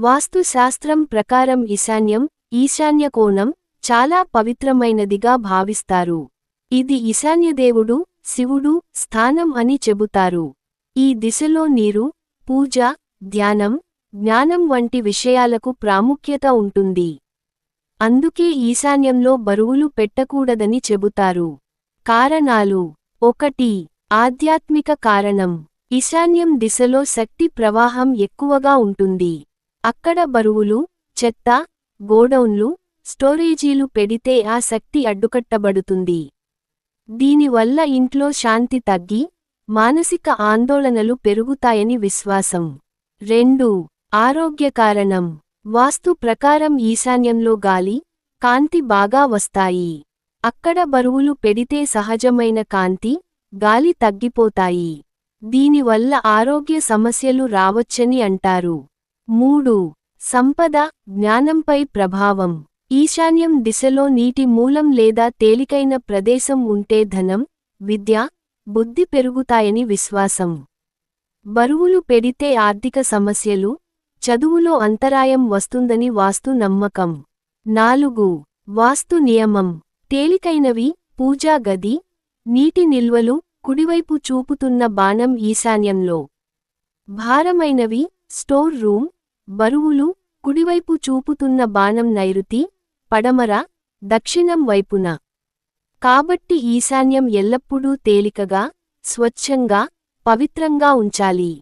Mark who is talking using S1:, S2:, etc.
S1: వాస్తుశాస్త్రం ప్రకారం ఈశాన్యం ఈశాన్య కోణం చాలా పవిత్రమైనదిగా భావిస్తారు. ఇది ఈశాన్యదేవుడు శివుడు స్థానం అని చెబుతారు. ఈ దిశలో నీరు పూజ ధ్యానం జ్ఞానం వంటి విషయాలకు ప్రాముఖ్యత ఉంటుంది. అందుకే ఈశాన్యంలో బరువులు పెట్టకూడదని చెబుతారు. కారణాలు. ఒకటి. ఆధ్యాత్మిక కారణం. ఈశాన్యం దిశలో శక్తి ప్రవాహం ఎక్కువగా ఉంటుంది. అక్కడ బరువులు చెత్త గోడౌన్లు స్టోరేజీలు పెడితే ఆ శక్తి అడ్డుకట్టబడుతుంది. దీనివల్ల ఇంట్లో శాంతి తగ్గి మానసిక ఆందోళనలు పెరుగుతాయని విశ్వాసం. రెండు ఆరోగ్య కారణం. వాస్తు ప్రకారం ఈశాన్యంలో గాలి కాంతి బాగా వస్తాయి. అక్కడ బరువులు పెడితే సహజమైన కాంతి గాలి తగ్గిపోతాయి. దీనివల్ల ఆరోగ్య సమస్యలు రావచ్చని అంటారు. మూడు. సంపద జ్ఞానంపై ప్రభావం. ఈశాన్యం దిశలో నీటి మూలం లేదా తేలికైన ప్రదేశం ఉంటే ధనం విద్య బుద్ధి పెరుగుతాయని విశ్వాసం. బరువులు పెడితే ఆర్థిక సమస్యలు చదువులో అంతరాయం వస్తుందని వాస్తు నమ్మకం. నాలుగు. వాస్తు నియమం. తేలికైనవి పూజా గది నీటి నిల్వలు కుడివైపు చూపుతున్న బాణం ఈశాన్యంలో. భారమైనవి స్టోర్ రూమ్ బరువులు కుడివైపు చూపుతున్న బాణం నైరుతి పడమర దక్షిణం వైపున. కాబట్టి ఈశాన్యం ఎల్లప్పుడూ తేలికగా స్వచ్ఛంగా పవిత్రంగా ఉంచాలి.